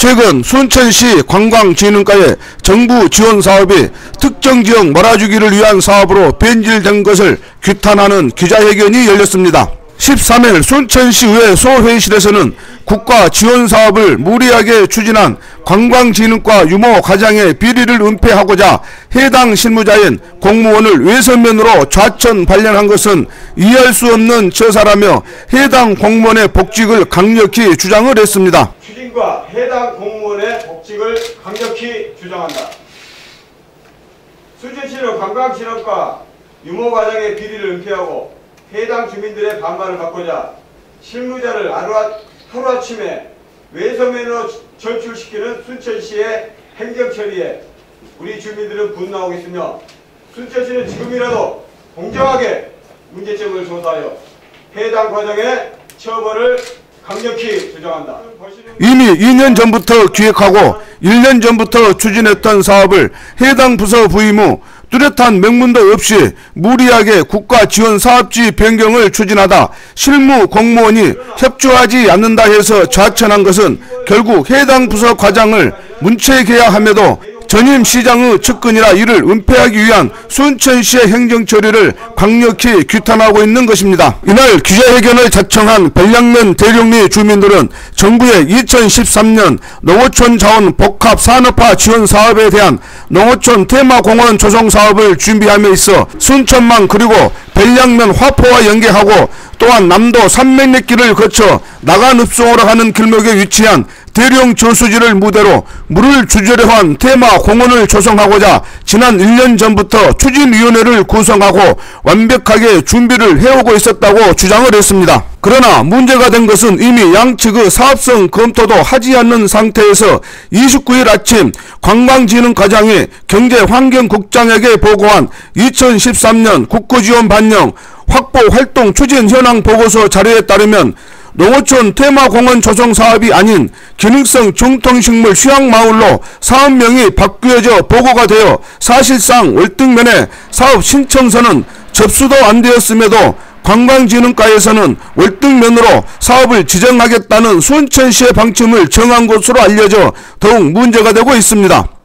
최근 순천시 관광진흥과의 정부 지원 사업이 특정 지역 몰아주기를 위한 사업으로 변질된 것을 규탄하는 기자회견이 열렸습니다. 13일 순천시의회 소회의실에서는 국가 지원 사업을 무리하게 추진한 관광진흥과 유모 과장의 비리를 은폐하고자 해당 실무자인 공무원을 외선면으로 좌천 발령한 것은 이해할 수 없는 처사라며 해당 공무원의 복직을 강력히 주장을 했습니다. 추진과 해당 공무원의 복직을 강력히 주장한다. 순천시는 관광진흥과 유모 과장의 비리를 은폐하고 해당 주민들의 반발을 받고자 실무자를 하루아, 하루아침에 외서면으로 전출시키는 순천시의 행정처리에 우리 주민들은 분노하고 있으며 순천시는 지금이라도 공정하게 문제점을 조사하여 해당 과정의 처벌을 강력히 주장한다. 이미 2년 전부터 기획하고 1년 전부터 추진했던 사업을 해당 부서 부임 후 뚜렷한 명문도 없이 무리하게 국가 지원 사업지 변경을 추진하다 실무 공무원이 협조하지 않는다 해서 좌천한 것은 결국 해당 부서 과장을 문책해야 함에도 전임 시장의 측근이라 이를 은폐하기 위한 순천시의 행정 처리를 강력히 규탄하고 있는 것입니다. 이날 기자회견을 자청한 별량면 대룡리 주민들은 정부의 2013년 농어촌 자원 복합 산업화 지원 사업에 대한 농어촌 테마공원 조성 사업을 준비함에 있어 순천만 그리고 별량면 화포와 연계하고 또한 남도 산맥리길을 거쳐 나간읍송으로 가는 길목에 위치한 대령 저수지를 무대로 물을 주저려 한 테마 공원을 조성하고자 지난 1년 전부터 추진위원회를 구성하고 완벽하게 준비를 해오고 있었다고 주장을 했습니다. 그러나 문제가 된 것은 이미 양측의 사업성 검토도 하지 않는 상태에서 29일 아침 관광진흥과장이 경제환경국장에게 보고한 2013년 국고지원 반영 확보 활동 추진 현황 보고서 자료에 따르면 농어촌 테마공원 조성 사업이 아닌 기능성 중통식물 휴양마을로 사업명이 바뀌어져 보고가 되어 사실상 월등면에 사업 신청서는 접수도 안 되었음에도 관광진흥과에서는 월등면으로 사업을 지정하겠다는 순천시의 방침을 정한 것으로 알려져 더욱 문제가 되고 있습니다.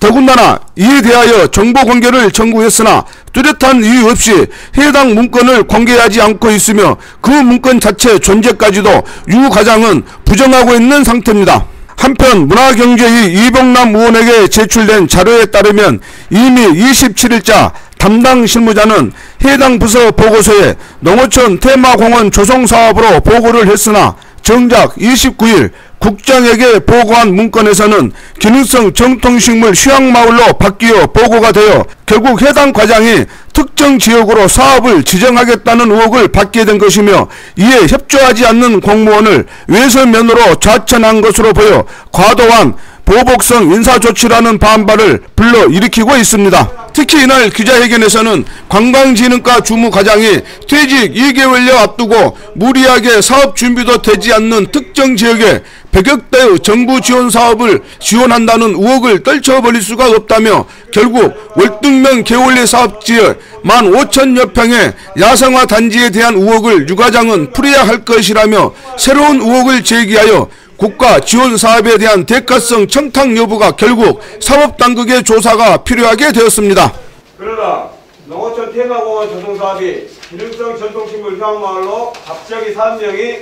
더군다나 이에 대하여 정보 공개를 청구했으나 뚜렷한 이유 없이 해당 문건을 공개하지 않고 있으며 그 문건 자체 존재까지도 유 과장은 부정하고 있는 상태입니다. 한편 문화경제위 이봉남 의원에게 제출된 자료에 따르면 이미 27일자 담당 실무자는 해당 부서 보고서에 농어촌 테마공원 조성사업으로 보고를 했으나 정작 29일 국장에게 보고한 문건에서는 기능성 정통식물 휴양마을로 바뀌어 보고가 되어 결국 해당 과장이 특정 지역으로 사업을 지정하겠다는 의혹을 받게 된 것이며 이에 협조하지 않는 공무원을 외선면으로 좌천한 것으로 보여 과도한 보복성 인사조치라는 반발을 불러일으키고 있습니다. 특히 이날 기자회견에서는 관광진흥과 주무과장이 퇴직 2개월여 앞두고 무리하게 사업 준비도 되지 않는 특정 지역에 100억 대의 정부 지원 사업을 지원한다는 의혹을 떨쳐버릴 수가 없다며 결국 월등면 개월리 사업지에 15,000여 평의 야생화 단지에 대한 의혹을 유 과장은 풀어야 할 것이라며 새로운 의혹을 제기하여 국가 지원 사업에 대한 대가성 청탁 여부가 결국 사법당국의 조사가 필요하게 되었습니다. 그러나 농어촌 테마공원 조성사업이 기능성 전통식물 휴양마을로 갑자기 사업명이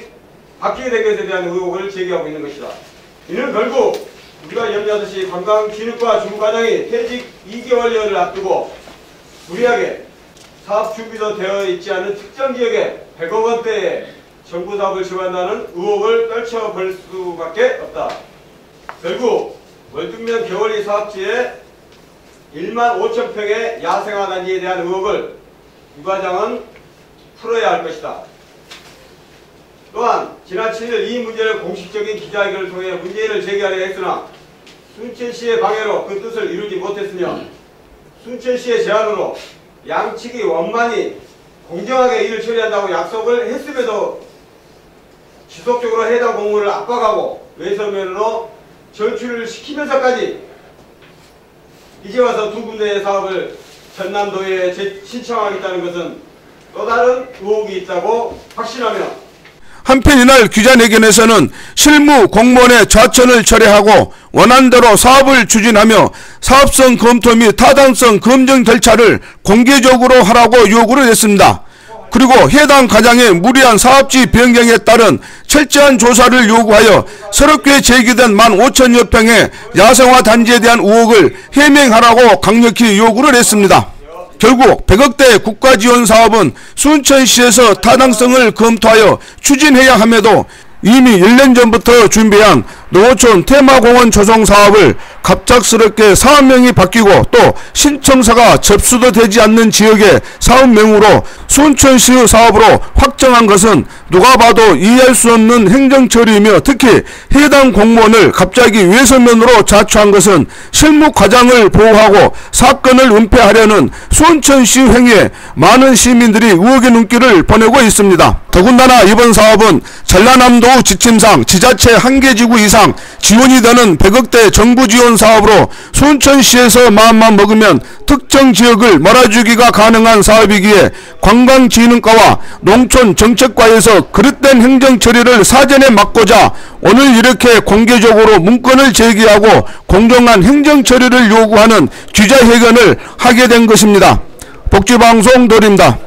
바뀌게 된 것에 대한 의혹을 제기하고 있는 것이다. 이는 결국 우리가 염려하듯이 관광진흥과 주무과장이 퇴직 2개월여를 앞두고 무리하게 사업 준비도 되어 있지 않은 특정 지역에 100억 원대의 정부 사업을 지원한다는 의혹을 떨쳐버릴 수밖에 없다. 결국 월등면 겨울리 사업지에 1만 5천 평의 야생화 단지에 대한 의혹을 유 과장은 풀어야 할 것이다. 또한 지난 7일 이 문제를 공식적인 기자회견을 통해 문제를 제기하려 했으나 순천시의 방해로 그 뜻을 이루지 못했으며 순천시의 제안으로 양측이 원만히 공정하게 일을 처리한다고 약속을 했음에도 지속적으로 해당 공무원을 압박하고 외서면으로 전출을 시키면서까지 이제 와서 두 군데의 사업을 전남도에 신청하겠다는 것은 또 다른 의혹이 있다고 확신하며 한편 이날 기자회견에서는 실무 공무원의 좌천을 철회하고 원안대로 사업을 추진하며 사업성 검토 및 타당성 검증 절차를 공개적으로 하라고 요구를 했습니다. 그리고 해당 가장의 무리한 사업지 변경에 따른 철저한 조사를 요구하여 새롭게 제기된 15,000여 평의 야생화 단지에 대한 의혹을 해명하라고 강력히 요구를 했습니다. 결국 100억대 국가지원 사업은 순천시에서 타당성을 검토하여 추진해야 함에도 이미 1년 전부터 준비한 농어촌 테마공원 조성 사업을 갑작스럽게 사업명이 바뀌고 또 신청사가 접수도 되지 않는 지역의 사업명으로 순천시의 사업으로 확정한 것은 누가 봐도 이해할 수 없는 행정처리이며 특히 해당 공무원을 갑자기 외서면으로 자처한 것은 실무 과장을 보호하고 사건을 은폐하려는 순천시 행위에 많은 시민들이 의혹의 눈길을 보내고 있습니다. 더군다나 이번 사업은 전라남도 지침상 지자체 한계지구 이상 지원이 되는 100억대 정부 지원 사업으로 순천시에서 마음만 먹으면 특정 지역을 몰아주기가 가능한 사업이기에 관광진흥과와 농촌정책과에서 그릇된 행정 처리를 사전에 막고자 오늘 이렇게 공개적으로 문건을 제기하고 공정한 행정 처리를 요구하는 기자회견을 하게 된 것입니다. 복지방송 도입니다.